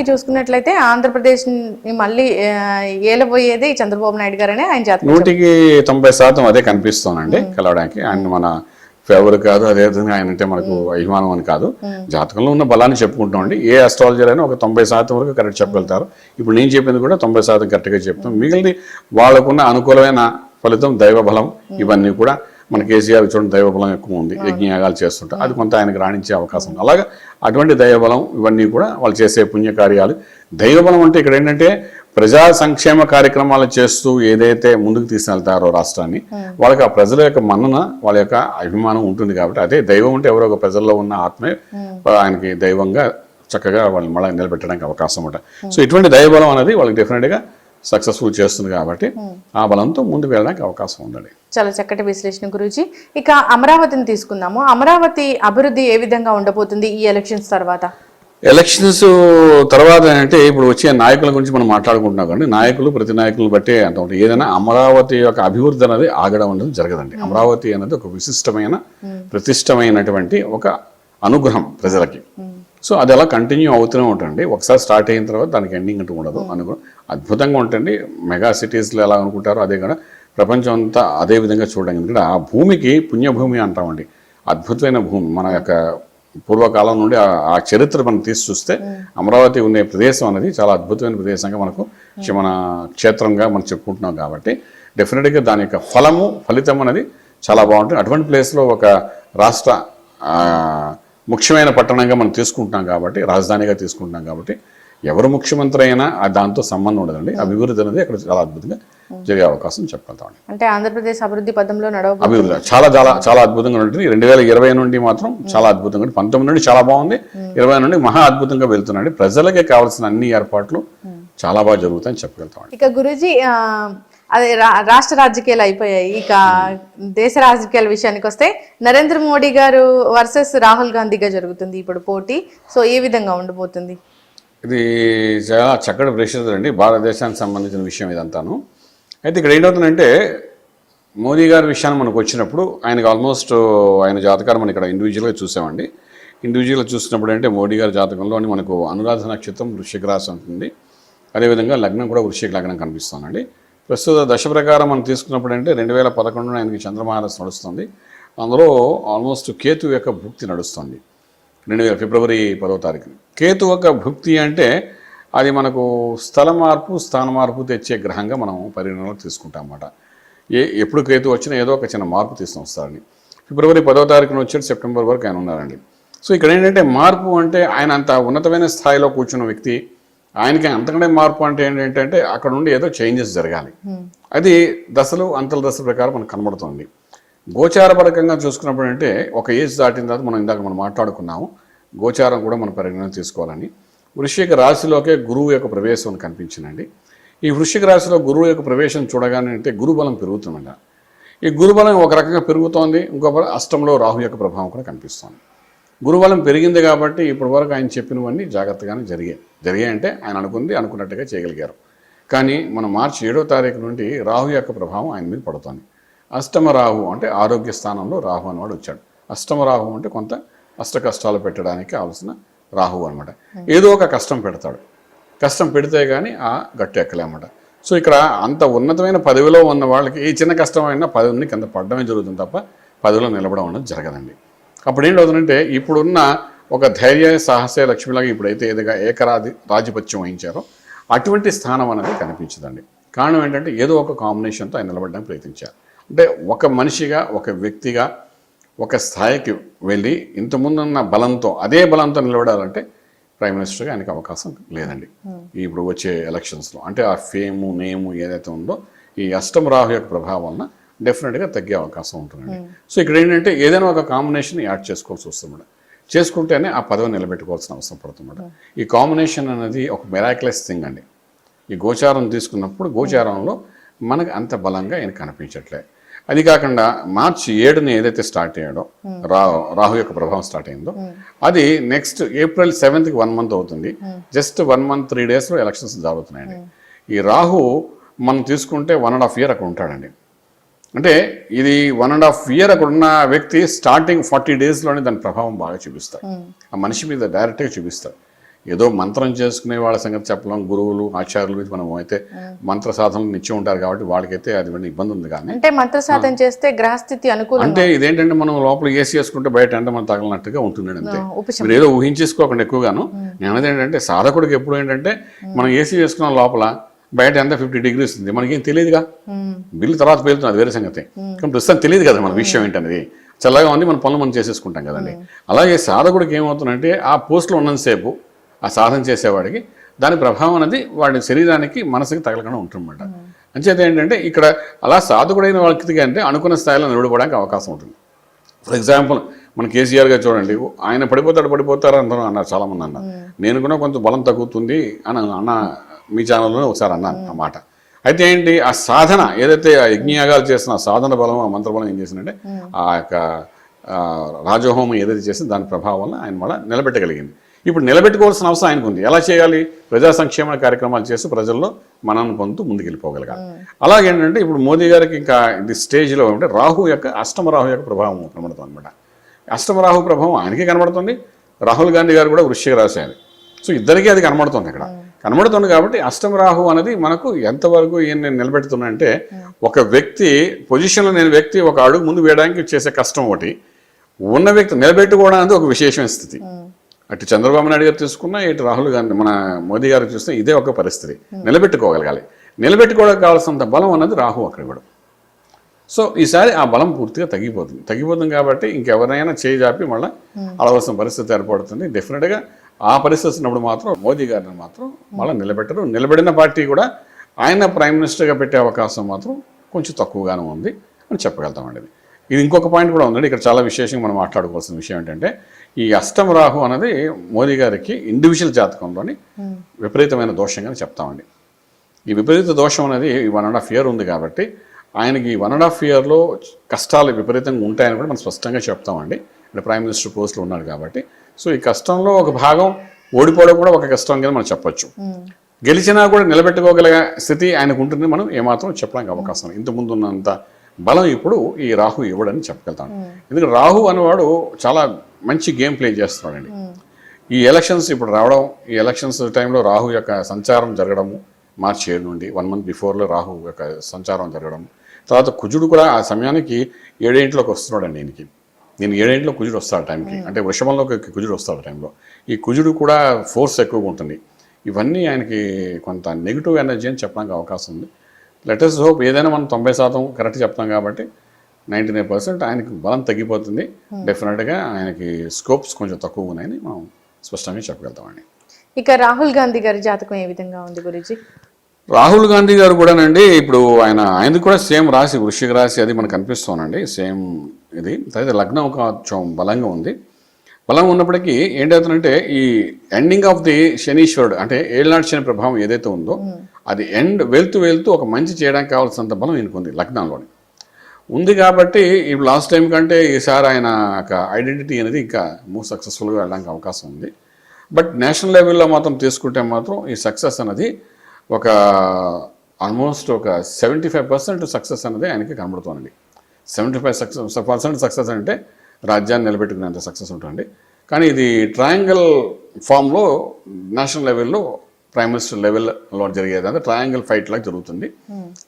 మొత్తానికి చూసుకున్నట్లయితే ఆంధ్రప్రదేశ్ మళ్ళీ ఏలబోయేది చంద్రబాబు నాయుడు గారనే ఆయన జాతకం. నూటికి తొంభై శాతం అదే కనిపిస్తోందండి కలవడానికి. ఆయన మన ఫేవర్ కాదు అదేవిధంగా ఆయన అంటే మనకు అభిమానం అని కాదు. జాతకంలో ఉన్న బలాన్ని చెప్పుకుంటామండి ఏ అస్ట్రాలజర్ అయినా ఒక తొంభై శాతం వరకు కరెక్ట్ చెప్పగలుగుతారు. ఇప్పుడు నేను చెప్పింది కూడా తొంభై శాతం కరెక్ట్గా చెప్తాం. మిగిలిన వాళ్ళకున్న అనుకూలమైన ఫలితం దైవ బలం. ఇవన్నీ కూడా మన కేసీఆర్ చూడండి దైవ బలం ఎక్కువ ఉంది యజ్ఞయాగాలు చేస్తుంటారు అది కొంత ఆయనకు రాణించే అవకాశం ఉంది. అలాగా అటువంటి దైవబలం ఇవన్నీ కూడా వాళ్ళు చేసే పుణ్యకార్యాలు దైవబలం అంటే ఇక్కడ ఏంటంటే ప్రజా సంక్షేమ కార్యక్రమాలు చేస్తూ ఏదైతే ముందుకు తీసుకెళ్తారో రాష్ట్రాన్ని వాళ్ళకి ఆ ప్రజల యొక్క మన్నన వాళ్ళ యొక్క అభిమానం ఉంటుంది కాబట్టి అదే దైవం అంటే ఎవరో ఒక ప్రజల్లో ఉన్న ఆత్మే ఆయనకి దైవంగా చక్కగా వాళ్ళు మళ్ళీ నిలబెట్టడానికి అవకాశం ఉంటుంది సో ఇటువంటి దైవబలం అనేది వాళ్ళకి డెఫినెట్గా సక్సెస్ఫుల్ చేస్తుంది కాబట్టి ఆ బలంతో ముందుకు వెళ్ళడానికి అవకాశం ఉందండి. చాలా చక్కటి విశ్లేషణ గురించి ఇక అమరావతిని తీసుకుందాము. అమరావతి అభివృద్ధి ఏ విధంగా ఉండబోతుంది ఈ ఎలక్షన్స్ తర్వాత? ఎలక్షన్స్ తర్వాత అంటే ఇప్పుడు వచ్చే నాయకుల గురించి మనం మాట్లాడుకుంటున్నాం కానీ నాయకులు ప్రతి నాయకులను బట్టి అంత ఉంటుంది ఏదైనా అమరావతి యొక్క అభివృద్ధి అనేది ఆగడం అనేది జరగదండి. అమరావతి అనేది ఒక విశిష్టమైన ప్రతిష్టమైనటువంటి ఒక అనుగ్రహం ప్రజలకి. సో అది అలా కంటిన్యూ అవుతూనే ఉంటుంది ఒకసారి స్టార్ట్ అయిన తర్వాత దానికి ఎండింగ్ అంటూ ఉండదు. అనుగ్రహం. అద్భుతంగా ఉంటుంది మెగా సిటీస్లో ఎలా అనుకుంటారో అదే కూడా ప్రపంచం అంతా అదే విధంగా చూడడం ఎందుకంటే ఆ భూమికి పుణ్యభూమి అంటామండి. అద్భుతమైన భూమి. మన యొక్క పూర్వకాలం నుండి ఆ- చరిత్ర మనం తీసి చూస్తే అమరావతి ఉండే ప్రదేశం అనేది చాలా అద్భుతమైన ప్రదేశంగా మనకు మన క్షేత్రంగా మనం చెప్పుకుంటున్నాం కాబట్టి డెఫినెట్గా దాని యొక్క ఫలము ఫలితం అనేది చాలా బాగుంటుంది. అటువంటి ప్లేస్లో ఒక రాష్ట్ర ముఖ్యమైన పట్టణంగా మనం తీసుకుంటున్నాం కాబట్టి రాజధానిగా తీసుకుంటున్నాం కాబట్టి ఎవరు ముఖ్యమంత్రి అయినా ఆ దాంతో సంబంధం ఉండదండి. అభివృద్ధి అనేది అక్కడ చాలా అద్భుతంగా జరిగే అవకాశం చెప్పగలుగుతామండి అంటే ఆంధ్రప్రదేశ్ అభివృద్ధి పదంలో నడవబో అభివృద్ధి చాలా చాలా చాలా అద్భుతంగా ఉంటుంది రెండు వేల ఇరవై నుండి మాత్రం చాలా అద్భుతంగా ఉంటుంది పంతొమ్మిది నుండి చాలా బాగుంది. ఇరవై నుండి మహా అద్భుతంగా వెళ్తున్నాండి ప్రజలకే కావాల్సిన అన్ని ఏర్పాట్లు చాలా బాగా జరుగుతాయని చెప్పగలుగుతామండి ఇక గురుజీ అదే రాష్ట్ర రాజకీయాలు అయిపోయాయి. ఇక దేశ రాజకీయాల విషయానికి వస్తే నరేంద్ర మోడీ గారు వర్సెస్ రాహుల్ గాంధీగా జరుగుతుంది ఇప్పుడు పోటీ. సో ఏ విధంగా ఉండబోతుంది? ఇది చాలా చక్కటి ప్రశ్న అండి. భారతదేశానికి సంబంధించిన విషయం ఇదంతాను. అయితే ఇక్కడ ఏంటవుతుందంటే మోదీ గారి విషయాన్ని మనకు వచ్చినప్పుడు ఆయనకు ఆల్మోస్ట్ ఆయన జాతకాలు మనం ఇక్కడ ఇండివిజువల్గా చూసామండి. ఇండివిజువల్గా చూసినప్పుడు అంటే మోడీ గారి జాతకంలో మనకు అనురాధ నక్షత్రం వృషిక రాశి ఉంటుంది. అదేవిధంగా లగ్నం కూడా వృషిక లగ్నం కనిపిస్తుందండి. ప్రస్తుత దశ ప్రకారం మనం తీసుకున్నప్పుడు అంటే రెండు వేల పదకొండున ఆయనకి చంద్రమహారాజ్ నడుస్తుంది. అందులో ఆల్మోస్ట్ కేతు యొక్క భుక్తి నడుస్తుంది. రెండు వేల ఫిబ్రవరి పదవ తారీఖున. కేతు యొక్క భుక్తి అంటే అది మనకు స్థల మార్పు స్థాన మార్పు తెచ్చే గ్రహంగా మనం పరిగణనలో తీసుకుంటాం అన్నమాట ఏ ఎప్పుడు కేతు వచ్చినా ఏదో ఒక చిన్న మార్పు తీసుకుని వస్తారని ఫిబ్రవరి పదవ తారీఖున వచ్చి సెప్టెంబర్ వరకు ఆయన ఉన్నారండి సో ఇక్కడ ఏంటంటే మార్పు అంటే ఆయన అంత ఉన్నతమైన స్థాయిలో కూర్చున్న వ్యక్తి ఆయనకి అంతకంటే మార్పు అంటే ఏంటంటే అక్కడ నుండి ఏదో చేంజెస్ జరగాలి. అది దశలు అంతల దశల ప్రకారం మనకు కనబడుతుంది. గోచారపరకంగా చూసుకున్నప్పుడు అంటే ఒక ఏజ్ దాటిన తర్వాత మనం ఇందాక మనం మాట్లాడుకున్నాము గోచారం కూడా మనం పరిగణన తీసుకోవాలని వృశ్చిక రాశిలోకే గురువు యొక్క ప్రవేశం కనిపించిందండి. ఈ వృశ్చిక రాశిలో గురువు యొక్క ప్రవేశం చూడగానే అంటే గురుబలం పెరుగుతుందండి. ఈ గురుబలం ఒక రకంగా పెరుగుతోంది ఇంకొక అష్టంలో రాహు యొక్క ప్రభావం కూడా కనిపిస్తోంది. గురుబలం పెరిగింది కాబట్టి ఇప్పటి వరకు ఆయన చెప్పినవన్నీ జాగ్రత్తగానే జరిగాయి. జరిగాయి అంటే ఆయన అనుకుంది అనుకున్నట్టుగా చేయగలిగారు. కానీ మన మార్చి ఏడో తారీఖు నుండి రాహు యొక్క ప్రభావం ఆయన మీద పడుతోంది. అష్టమ రాహు అంటే ఆరోగ్య స్థానంలో రాహు అనేవాడు వచ్చాడు. అష్టమ రాహు అంటే కొంత అష్ట కష్టాలు పెట్టడానికి కావాల్సిన రాహు అనమాట ఏదో ఒక కష్టం పెడతాడు. కష్టం పెడితే కానీ ఆ గట్టు ఎక్కలేమట సో ఇక్కడ అంత ఉన్నతమైన పదవిలో ఉన్న వాళ్ళకి ఏ చిన్న కష్టమైనా పదవిని కింద పడడమే జరుగుతుంది తప్ప పదవిలో నిలబడం అనేది జరగదండి. అప్పుడు ఏంటవుతుందంటే ఇప్పుడున్న ఒక ధైర్య సాహస లక్ష్మిలాగా ఇప్పుడైతే ఏదిగా ఏకరాది రాధిపత్యం వహించారో అటువంటి స్థానం అనేది కనిపించదండి. కారణం ఏంటంటే ఏదో ఒక కాంబినేషన్తో ఆయన నిలబడడానికి ప్రయత్నించారు. అంటే ఒక మనిషిగా ఒక వ్యక్తిగా ఒక స్థాయికి వెళ్ళి ఇంతకుముందున్న బలంతో అదే బలంతో నిలబడాలంటే ప్రైమ్ మినిస్టర్గా ఆయనకి అవకాశం లేదండి. ఇప్పుడు వచ్చే ఎలక్షన్స్లో అంటే ఆ ఫేము నేము ఏదైతే ఉందో ఈ అష్టమ రాహు యొక్క ప్రభావం వలన డెఫినెట్గా తగ్గే అవకాశం ఉంటుందండి. సో ఇక్కడ ఏంటంటే ఏదైనా ఒక కాంబినేషన్ యాడ్ చేసుకోవాల్సి వస్తుంది చేసుకుంటేనే ఆ పదవి నిలబెట్టుకోవాల్సిన అవసరం పడుతుంది ఈ కాంబినేషన్ అనేది ఒక మెరాక్లెస్ థింగ్ అండి. ఈ గోచారం తీసుకున్నప్పుడు గోచారంలో మనకు అంత బలంగా ఆయన కనిపించట్లే. అది కాకుండా మార్చి ఏడుని ఏదైతే స్టార్ట్ అయ్యాడో రాహు యొక్క ప్రభావం స్టార్ట్ అయిందో అది నెక్స్ట్ ఏప్రిల్ సెవెంత్కి వన్ మంత్ అవుతుంది. జస్ట్ వన్ మంత్ త్రీ డేస్లో ఎలక్షన్స్ జరుగుతున్నాయండి ఈ రాహు మనం తీసుకుంటే వన్ అండ్ హాఫ్ ఇయర్ అక్కడ ఉంటాడండి. అంటే ఇది వన్ అండ్ హాఫ్ ఇయర్ అక్కడ ఉన్న వ్యక్తి స్టార్టింగ్ ఫార్టీ డేస్లోనే దాని ప్రభావం బాగా చూపిస్తాడు. ఆ మనిషి మీద డైరెక్ట్గా చూపిస్తాడు. ఏదో మంత్రం చేసుకునే వాళ్ళ సంగతి చెప్పలేం. గురువులు ఆచార్యులు గురించి మనం అయితే మంత్ర సాధనలు నిత్యం ఉంటారు కాబట్టి వాళ్ళకైతే అది ఇబ్బంది ఉంది కానీ. అంటే మంత్ర సాధన చేస్తే గ్రహస్థితి అనుకూలంగా అంటే ఇదేంటంటే మనం లోపల ఏసీ వేసుకుంటే బయట అంటే మనం తగలనట్టుగా ఉంటుంది అంతే. మీరు ఏదో ఊహించేసుకోకండి ఎక్కువగాను. నేను అనేది ఏంటంటే సాధకుడికి ఎప్పుడు ఏంటంటే మనం ఏసీ వేసుకున్న లోపల బయట ఎంత ఫిఫ్టీ డిగ్రీస్ ఉంది. మనకేం తెలియదుగా? బిల్లు తర్వాత పేలుతుంది అది వేరే సంగతి. కానీ ప్రస్తుతం తెలియదు కదా మన విషయం ఏంటనేది. చల్లగా ఉంది మన పనులు మనం చేసేసుకుంటాం కదండి. అలాగే సాధకుడికి ఏమవుతుందంటే ఆ పోస్ట్లో ఉన్నంతసేపు ఆ సాధన చేసేవాడికి దాని ప్రభావం అనేది వాడి శరీరానికి మనసుకి తగలకుండా ఉంటుందన్నమాట. అంచేత ఏంటంటే ఇక్కడ అలా సాధకుడైన వ్యక్తికి అంటే అనుకున్న స్థాయిలో నిలబడడానికి అవకాశం ఉంటుంది. ఫర్ ఎగ్జాంపుల్ మన కేసీఆర్ గారు చూడండి ఆయన పడిపోతాడు పడిపోతారు అందరూ అన్నారు చాలామంది అన్నారు. నేను కూడా కొంత బలం తగ్గుతుంది అని అన్న మీ ఛానల్లోనే ఒకసారి అన్నాను ఆ మాట. అయితే ఏంటి ఆ సాధన ఏదైతే ఆ యజ్ఞయాగాలు చేసిన సాధన బలం ఆ మంత్రబలం ఏం చేసిందంటే ఆ యొక్క రాజహోమం ఏదైతే చేసిందో దాని ప్రభావం వల్ల ఆయన మళ్ళీ నిలబెట్టగలిగింది. ఇప్పుడు నిలబెట్టుకోవాల్సిన అవసరం ఆయనకు ఉంది. ఎలా చేయాలి? ప్రజా సంక్షేమ కార్యక్రమాలు చేస్తూ ప్రజల్లో మనల్ని పొందుతూ ముందుకెళ్ళిపోగలగాలి. అలాగే ఏంటంటే ఇప్పుడు మోదీ గారికి ఇంకా ఇది స్టేజ్లో అంటే రాహు యొక్క అష్టమ రాహు యొక్క ప్రభావం కనబడుతుంది అనమాట అష్టమ రాహు ప్రభావం ఆయనకే కనబడుతుంది. రాహుల్ గాంధీ గారు కూడా వృశ్చిక రాశి సో ఇద్దరికీ అది కనబడుతుంది ఇక్కడ కనబడుతుంది కాబట్టి అష్టమ రాహు అనేది మనకు ఎంతవరకు ఏం నేను నిలబెడుతున్నా అంటే ఒక వ్యక్తి పొజిషన్లో నేను వ్యక్తి ఒక అడుగు ముందు వేయడానికి చేసే కష్టం ఒకటి. ఉన్న వ్యక్తి నిలబెట్టుకోవడం అనేది ఒక విశేషమైన స్థితి. అటు చంద్రబాబు నాయుడు గారు తీసుకున్నా ఇటు రాహుల్ గాంధీ మన మోదీ గారు చూస్తే ఇదే ఒక పరిస్థితి. నిలబెట్టుకోగలగాలి. నిలబెట్టుకోవడానికి కావాల్సినంత బలం అన్నది రాహు అక్కడ ఇవ్వడం. సో ఈసారి ఆ బలం పూర్తిగా తగ్గిపోతుంది. తగ్గిపోతుంది కాబట్టి ఇంకెవరైనా చేయి జాపి మళ్ళీ అడవలసిన పరిస్థితి ఏర్పడుతుంది. డెఫినెట్గా ఆ పరిస్థితి ఉన్నప్పుడు మాత్రం మోదీ గారిని మాత్రం మళ్ళీ నిలబెట్టరు. నిలబడిన పార్టీ కూడా ఆయన ప్రైమ్ మినిస్టర్గా పెట్టే అవకాశం మాత్రం కొంచెం తక్కువగానే ఉంది అని చెప్పగలుగుతామండి. ఇది ఇంకొక పాయింట్ కూడా ఉందండి. ఇక్కడ చాలా విశేషంగా మనం మాట్లాడుకోవాల్సిన విషయం ఏంటంటే ఈ అష్టమ రాహు అనేది మోదీ గారికి ఇండివిజువల్ జాతకంలోని విపరీతమైన దోషంగా చెప్తామండి. ఈ విపరీత దోషం అనేది వన్ అండ్ హాఫ్ ఇయర్ ఉంది కాబట్టి ఆయనకి వన్ అండ్ హాఫ్ ఇయర్లో కష్టాలు విపరీతంగా ఉంటాయని కూడా మనం స్పష్టంగా చెప్తామండి. ఇక్కడ ప్రైమ్ మినిస్టర్ పోస్ట్లో ఉన్నారు కాబట్టి. సో ఈ కష్టంలో ఒక భాగం ఓడిపోవడం కూడా ఒక కష్టం కింద మనం చెప్పొచ్చు. గెలిచినా కూడా నిలబెట్టుకోగల స్థితి ఆయనకు ఉంటుంది మనం ఏమాత్రం చెప్పడానికి అవకాశం లేదు. ఇంత ముందు ఉన్నంత బలం ఇప్పుడు ఈ రాహు ఇవ్వడని చెప్పగలుగుతాను ఎందుకంటే రాహు అనేవాడు చాలా మంచి గేమ్ ప్లే చేస్తున్నాడండి. ఈ ఎలక్షన్స్ ఇప్పుడు రావడం ఈ ఎలక్షన్స్ టైంలో రాహు యొక్క సంచారం జరగడము మార్చి ఏడు నుండి వన్ మంత్ బిఫోర్లో రాహు యొక్క సంచారం జరగడం తర్వాత కుజుడు కూడా ఆ సమయానికి ఏడేంట్లోకి వస్తున్నాడండి దీనికి నేను ఏడేంట్లో కుజుడు వస్తాడు టైంకి. అంటే వృషభంలోకి కుజుడు వస్తాడు టైంలో. ఈ కుజుడు కూడా ఫోర్స్ ఎక్కువగా ఉంటుంది. ఇవన్నీ ఆయనకి కొంత నెగిటివ్ ఎనర్జీ అని చెప్పడానికి అవకాశం ఉంది. లెటర్స్ హోప్ ఏదైనా మనం తొంభై శాతం కరెక్ట్ చెప్తాం కాబట్టి నైంటీ నైన్ పర్సెంట్ ఆయనకి బలం తగ్గిపోతుంది. డెఫినెట్గా ఆయనకి స్కోప్స్ కొంచెం తక్కువ ఉన్నాయని మనం స్పష్టంగా చెప్పగలుగుతామండి. ఇక రాహుల్ గాంధీ గారి జాతకం ఏ విధంగా ఉంది గురుజీ? రాహుల్ గాంధీ గారు కూడానండి ఇప్పుడు ఆయన ఆయనది కూడా సేమ్ రాశి వృశ్చిక రాశి అది మనకు కనిపిస్తోందండి. సేమ్ ఇది. అయితే లగ్నం కొంచెం బలంగా ఉంది. బలం ఉన్నప్పటికీ ఏంటవుతుందంటే ఈ ఎండింగ్ ఆఫ్ ది శనీశ్వరుడు అంటే ఏళ్ళనాటి శని ప్రభావం ఏదైతే ఉందో అది ఎండ్ వెళ్తూ వెళ్తూ ఒక మంచి చేయడానికి కావాల్సినంత బలం ఈయనకుంది లగ్నంలోని ఉంది కాబట్టి ఇప్పుడు లాస్ట్ టైం కంటే ఈసారి ఆయన ఒక ఐడెంటిటీ అనేది ఇంకా మోర్ సక్సెస్ఫుల్గా వెళ్ళడానికి అవకాశం ఉంది. బట్ నేషనల్ లెవెల్లో మాత్రం తీసుకుంటే మాత్రం ఈ సక్సెస్ అనేది ఒక ఆల్మోస్ట్ ఒక సెవెంటీ ఫైవ్ పర్సెంట్ సక్సెస్ అనేది ఆయనకి కనబడుతోంది seventy five success percent success అంటే రాజ్యాన్ని నిలబెట్టుకునేంత సక్సెస్ ఉంటుంది కానీ ఇది ట్రయాంగిల్ ఫామ్లో నేషనల్ లెవెల్లో ప్రైమ్ మినిస్టర్ లెవెల్లో జరిగేది అంటే ట్రయాంగిల్ ఫైట్ లాగా జరుగుతుంది.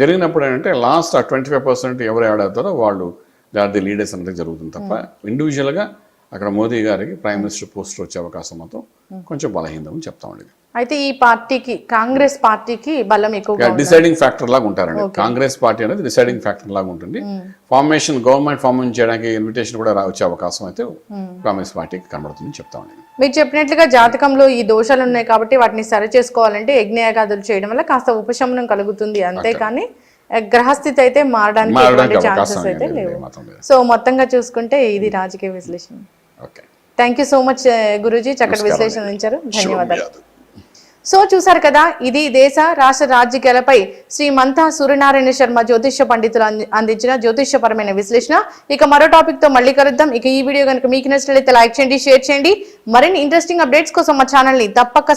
జరిగినప్పుడు ఏంటంటే లాస్ట్ ఆ ట్వంటీ ఫైవ్ పర్సెంట్ ఎవరు ఆడతారో వాళ్ళు దే ఆర్ ది లీడర్స్ అనేది జరుగుతుంది తప్ప ఇండివిజువల్గా అక్కడ మోదీ గారికి ప్రైమ్ మినిస్టర్ పోస్ట్ వచ్చే అవకాశం మాత్రం కొంచెం బలహీనం చెప్తామండి అయితే ఈ పార్టీకి కాంగ్రెస్ పార్టీకి బలం ఎక్కువగా ఉంది. డిసైడింగ్ ఫ్యాక్టర్ లాగా ఉంటారండి. కాంగ్రెస్ పార్టీ అనేది డిసైడింగ్ ఫ్యాక్టర్ లాగా ఉంటుంది. ఫార్మేషన్ గవర్నమెంట్ ఫార్మేషన్ చేయడానికి ఇన్విటేషన్ కూడా రా- వచ్చే అవకాశం అయితే కాంగ్రెస్ పార్టీకి కనబడుతుందని చెప్తామండి మీరు చెప్పినట్లుగా జాతకంలో ఈ దోషాలు ఉన్నాయి కాబట్టి వాటిని సరి చేసుకోవాలంటే యజ్ఞయాగాదులు చేయడం వల్ల కాస్త ఉపశమనం కలుగుతుంది. అంతేకాని గ్రహస్థితి అయితే మారడానికి ఛాన్సెస్ అయితే లేవు. సో మొత్తంగా చూసుకుంటే ఇది రాజకీయ విశ్లేషణ. Okay. Thank you so much guruji. చక్కటి విశ్లేషణ ఇచ్చారు ధన్యవాదాలు. సో చూసారు కదా ఇది దేశ రాష్ట్ర రాజకీయాలపై శ్రీ మంతా సూర్యనారాయణ శర్మ జ్యోతిష్య పండితులు అంది- అందించిన జ్యోతిష్యపరమైన విశ్లేషణ. ఇక మరో టాపిక్తో మళ్ళీ కలుద్దాం. ఇక ఈ వీడియో కనుక మీకు నచ్చినట్లయితే లైక్ చేయండి షేర్ చేయండి. మరిన్ని ఇంట్రెస్టింగ్ అప్డేట్స్ కోసం మా ఛానల్ని తప్పక